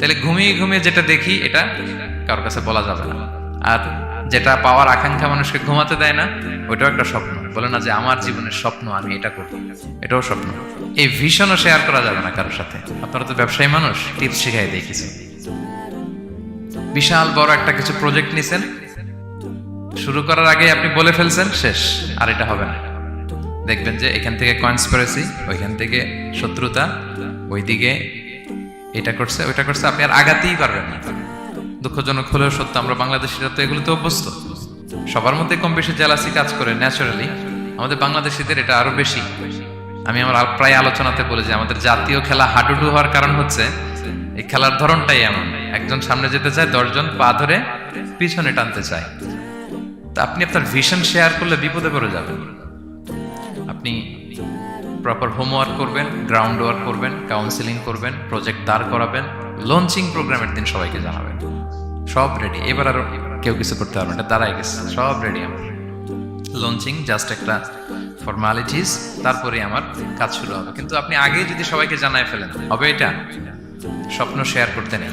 তাহলে ঘুমিয়ে ঘুমিয়ে যেটা দেখি, এটা কারোর কাছে বলা যাবে না। আর যেটা পাওয়ার আকাঙ্ক্ষা মানুষকে ঘুমাতে দেয় না, ওইটাও একটা স্বপ্ন। বলে না যে আমার জীবনের স্বপ্ন, আমি এটা করব। এটাও স্বপ্ন। এই ভীষণও শেয়ার করা যাবে না কারোর সাথে। আপনারা তো ব্যবসায়ী মানুষ টিপস শিখাই দিয়ে কিছু বিশাল বড় একটা কিছু প্রজেক্ট নিছেন। শুরু করার আগে আপনি বলে ফেলছেন, শেষ। আর এটা হবে না। দেখবেন যে এখান থেকে কনস্পিরেসি ওইখান থেকে শত্রুতা, ওইদিকে এটা করছে ওইটা করছে আপনি আর আগাতেই পারবেন না। দুঃখজনক হলেও সত্য আমরা বাংলাদেশিরা তো এগুলোতে অভ্যস্ত। সবার মধ্যে কম বেশি জেলাসি কাজ করে ন্যাচারালি আমাদের বাংলাদেশিদের এটা আরও বেশি। আমি আমার প্রায় আলোচনাতে বলি যে আমাদের জাতীয় খেলা হাডুডু হওয়ার কারণ হচ্ছে এই খেলার ধরনটাই এমন। একজন সামনে যেতে চায় দশজন পা ধরে পিছনে টানতে চায়। তা আপনি আপনার ভিশন শেয়ার করলে বিপদে পড়ে যাবেন। আপনি প্রপার হোমওয়ার্ক করবেন গ্রাউন্ড ওয়ার্ক করবেন কাউন্সিলিং করবেন প্রজেক্ট দাঁড় করাবেন লঞ্চিং প্রোগ্রামের দিন সবাইকে জানাবেন। সব রেডি এবার আর কেউ কিছু করতে পারবে না, এটা দাঁড়াই গেছে। সব রেডি আমার। লঞ্চিং জাস্ট একটা ফর্মালিটিস তারপরে আমার কাজ শুরু হবে। কিন্তু আপনি আগে যদি সবাইকে জানায় ফেলেন, হবে এটা? স্বপ্ন শেয়ার করতে নেই।